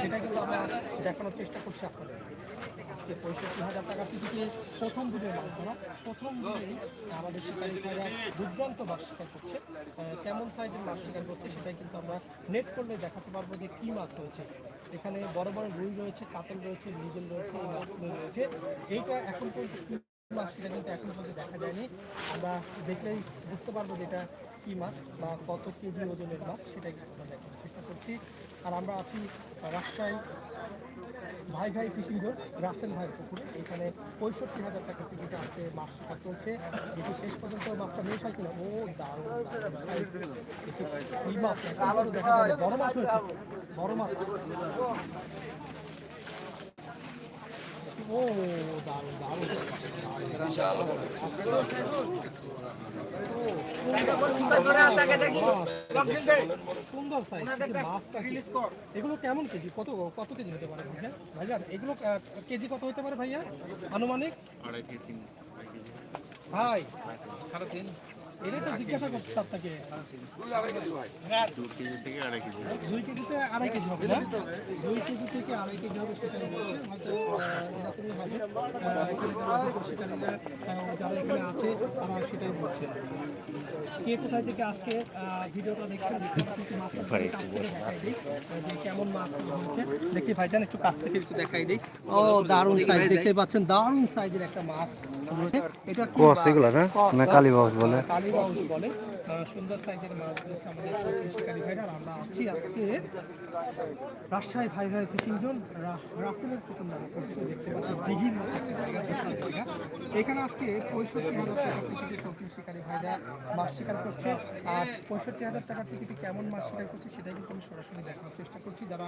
সেটা কিন্তু আমরা দেখানোর চেষ্টা করছি আপনাদের। আজকে পঁয়ষট্টি হাজার টাকা টিকিটে প্রথম দিনের মাছ প্রথম দিনেই আমাদের শিকারী ভাইরা দুর্দান্ত মাছ শিকার করছে। কেমন সাইজের মাছ শিকার করছে সেটাই কিন্তু আমরা নেট করলে দেখাতে পারব যে কী মাছ হয়েছে। এখানে বড় বড় রুই রয়েছে, কাতল রয়েছে, মৃগেল রয়েছে, এই মাছগুলো রয়েছে। এইটা এখন পর্যন্ত মাছ সেটা কিন্তু এখন পর্যন্ত দেখা যায়নি। আমরা দেখলেই বুঝতে পারব যে এটা কী মাছ বা কত কেজি ওজনের মাছ সেটাই আমরা দেখার চেষ্টা করছি। আর আমরা আছি রাজশাহী ভাই ভাই ফিশিং রোড রাসেল ভাইয়ের পুকুরে। এখানে পঁয়ষট্টি হাজার টাকা টিকিটে আজকে মাছ শিকার চলছে যেটি শেষ পর্যন্ত মাছটা বেশ হয় কিনা ও দারুণ। দেখি, এই মাছ। বড় মাছ হয়েছে। বড় মাছ। ও দারুণ দারুণ। সুন্দর সাইজ মাছটা কি এগুলো কেমন কেজি? কত কত কেজি হতে পারে ভাইয়া? ভাইয়া এগুলো কেজি কত হতে পারে ভাইয়া? আনুমানিক? ভাই এটাই তো জিজ্ঞাসা করছি আপনাকে। দুই কেজিতে আড়াই কেজি দুই কেজি আড়াই কেজি হবে যারা এখানে আছে তারা সেটাই বলছে কে কোথায় থেকে আজকে ভিডিওটা কেমন মাছ হয়েছে দেখি ভাইজান একটু কাছ থেকে একটু দেখাই দিই ও দারুণ সাইজ দেখতে পাচ্ছেন দারুণ সাইজের একটা মাছ এটা কি কস এগুলো না? কস, না বলে? আহ, কালীবাউস বলে সুন্দর সাইজের মাছ আমাদের শিকারী আর আমরা আছি আজকে রাজশাহী ভাই ভাই ফিশিং জোন রাসেলের প্রথম এখানে আজকে পঁয়ষট্টি হাজার টাকার টিকিটে শৌখিন শিকারী ভাইরা মাছ শিকার করছে। আর পঁয়ষট্টি হাজার টাকার টিকিটে কেমন মাছ শিকার করছে সেটাই কিন্তু আমি সরাসরি দেখানোর চেষ্টা করছি। যারা